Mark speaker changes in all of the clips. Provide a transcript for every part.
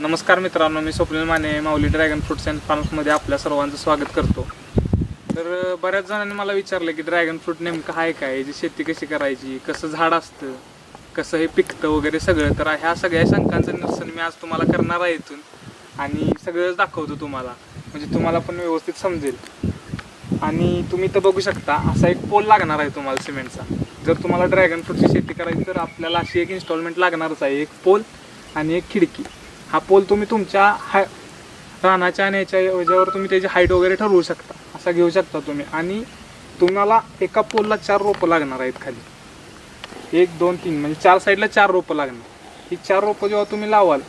Speaker 1: नमस्कार मित्रांनो मी Swapnil Mane Mauli dragon fruits and फार्म्समध्ये आपल्या सर्वांचं स्वागत करतो. तर बऱ्याच जणांनी मला विचारलं की ड्रॅगन फ्रूट नेमकं आहे काय? याची शेती कशी करायची? कसं झाड असतं? कसं हे पिकतं वगैरे सगळं? तर ह्या सगळ्या शंकांचं निरसन मी आज तुम्हाला करणार आहे इथून आणि सगळंच दाखवतो तुम्हाला. म्हणजे तुम्हाला पण व्यवस्थित समजेल. आणि तुम्ही तर बघू शकता असा एक पोल लागणार आहे तुम्हाला सिमेंटचा. जर तुम्हाला ड्रॅगन फ्रूटची शेती करायची तर आपल्याला अशी एक इन्स्टॉलमेंट लागणारच आहे. एक पोल आणि एक खिडकी. हा पोल तुम्ही तुमच्या हाय रानाच्या आणि याच्या याच्यावर तुम्ही त्याची हाईट वगैरे ठरवू शकता. असा घेऊ शकता तुम्ही. आणि तुम्हाला एका पोलला चार रोपं लागणार आहेत खाली. एक दोन तीन म्हणजे चार साईडला चार रोपं लागणार. ही चार रोपं जेव्हा तुम्ही लावाल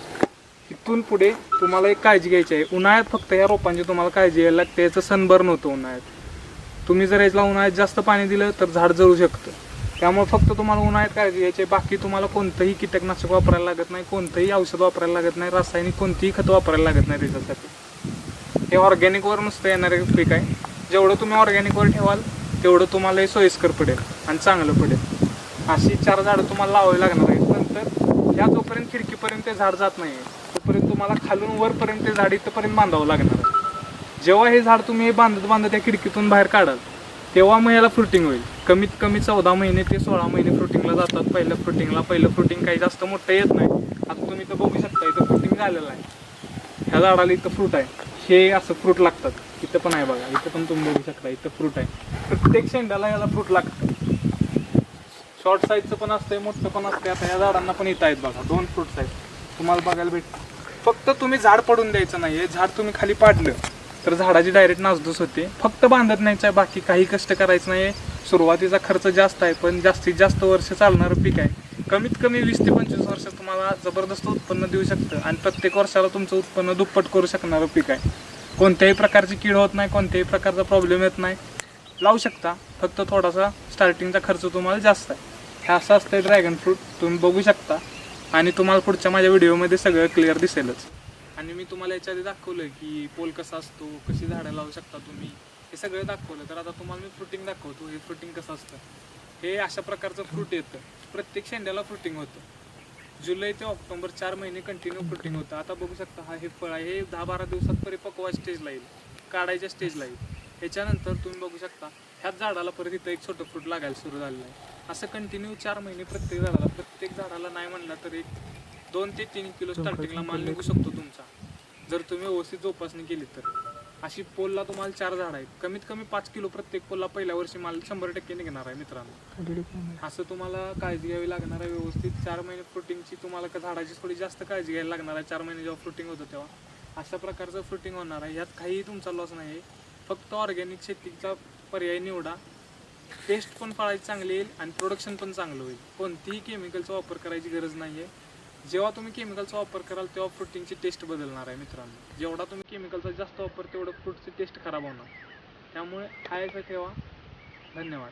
Speaker 1: इथून पुढे तुम्हाला एक काळजी घ्यायची आहे. उन्हाळ्यात फक्त या रोपांची तुम्हाला काळजी घ्यायला लागते. याचं सनबर्न होतं उन्हाळ्यात. तुम्ही जर याला उन्हाळ्यात जास्त पाणी दिलं तर झाड जळू शकतं. त्यामुळे फक्त तुम्हाला उन्हाळ्यात काळजी घ्यायची बाकी तुम्हाला कोणतंही कीटकनाशक वापरायला लागत नाही कोणतंही औषध वापरायला लागत नाही रासायनिक कोणतीही खतं वापरायला लागत नाही त्याच्यासाठी. हे ऑर्गॅनिकवर नुसतं येणारे पीक आहे. जेवढं तुम्ही ऑर्गॅनिकवर ठेवाल तेवढं तुम्हाला हे सोयीस्कर पडेल आणि चांगलं पडेल. अशी चार झाडं तुम्हाला लावावी लागणार आहेत. नंतर या जोपर्यंत खिडकीपर्यंत ते झाड जात नाही तोपर्यंत तुम्हाला खालून वरपर्यंत ते झाड इथंपर्यंत बांधावं लागणार आहे. जेव्हा हे झाड तुम्ही हे बांधत बांधत त्या खिडकीतून बाहेर काढाल तेव्हा मग याला फ्रुटिंग होईल. कमीत कमी चौदा महिने ते सोळा महिने फ्रुटिंगला जातात. पहिल्या फ्रुटिंगला पहिलं फ्रुटिंग काही जास्त मोठं येत नाही. आता तुम्ही इथं बघू शकता इथं फ्रुटिंग झालेलं आहे. ह्या झाडाला इथं फ्रूट आहे. हे असं फ्रूट लागतात. इथं पण आहे बघा. इथं पण तुम्ही बघू शकता इथं फ्रूट आहे. प्रत्येक शेंड्याला याला फ्रूट लागतं. शॉर्ट साईजचं पण असतंय मोठं पण असतंय. आता या झाडांना पण इथं आहेत बघा. दोन फ्रूट्स आहेत तुम्हाला बघायला भेट फक्त तुम्ही झाड पडून द्यायचं नाही. झाड तुम्ही खाली पाडलं तर झाडाची डायरेक्ट नासधूस होते. फक्त बांधत नाहीच आहे. बाकी काही कष्ट करायचं नाही. सुरुवातीचा खर्च जास्त आहे पण जास्तीत जास्त वर्ष चालणारं पीक आहे. कमीत कमी वीस ते पंचवीस वर्ष तुम्हाला जबरदस्त उत्पन्न देऊ शकतं आणि प्रत्येक वर्षाला तुमचं उत्पन्न दुप्पट करू शकणारं पीक आहे. कोणत्याही प्रकारची कीड होत नाही कोणत्याही प्रकारचा प्रॉब्लेम येत नाही. लावू शकता फक्त थोडासा स्टार्टिंगचा खर्च तुम्हाला जास्त आहे. हे असं असतं ड्रॅगन फ्रूट तुम्ही बघू शकता. आणि तुम्हाला पुढच्या माझ्या व्हिडिओमध्ये सगळं क्लिअर दिसेलच. आणि मी तुम्हाला याच्या आधी दाखवलं की पोल कसा असतो कशी झाडं लावू शकता तुम्ही. हे सगळं दाखवलं. तर आता तुम्हाला मी फ्रुटिंग दाखवतो. हे फ्रुटिंग कसं असतं? हे अशा प्रकारचं फ्रूट येतं. प्रत्येक शेंड्याला फ्रुटिंग होतं. जुलै ते ऑक्टोबर चार महिने कंटिन्यू फ्रुटिंग होतं. आता बघू शकता हा हे फळ आहे. हे दहा बारा दिवसात परिपक्व स्टेजला येईल. काढायच्या स्टेजला येईल. ह्याच्यानंतर तुम्ही बघू शकता ह्याच झाडाला परत इथं एक छोटं फ्रूट लागायला सुरू झालेलं आहे. असं कंटिन्यू चार महिने प्रत्येक झाडाला प्रत्येक झाडाला नाही म्हणला तर एक दोन ते तीन किलो स्टार्टिंगला माल निघू शकतो तुमचा. जर तुम्ही व्यवस्थित जोपासणी केली तर. अशी पोलला तुम्हाला चार झाड आहेत. कमीत कमी पाच किलो प्रत्येक पोलला पहिल्या वर्षी माल शंभर टक्के निघणार आहे मित्रांनो. असं तुम्हाला काळजी घ्यावी लागणार आहे व्यवस्थित. चार महिने फ्रुटिंगची तुम्हाला का झाडाची थोडी जास्त काळजी घ्यायला लागणार आहे. चार महिने जेव्हा फ्रुटिंग होतं तेव्हा. अशा प्रकारचं फ्रुटिंग होणार आहे. यात काहीही तुमचा लॉस नाही आहे फक्त ऑर्गॅनिक शेतीचा पर्याय निवडा. टेस्ट पण फळाची चांगली येईल आणि प्रोडक्शन पण चांगलं होईल. कोणतीही केमिकलचा वापर करायची गरज नाही आहे जेव्हा तुम्ही केमिकलचा वापर कराल तेव्हा फ्रुटिंगची टेस्ट बदलणार आहे मित्रांनो. जेवढा तुम्ही केमिकलचा जास्त वापर तेवढं फ्रूटची टेस्ट खराब होणार. त्यामुळे खायचं ठेवा. धन्यवाद.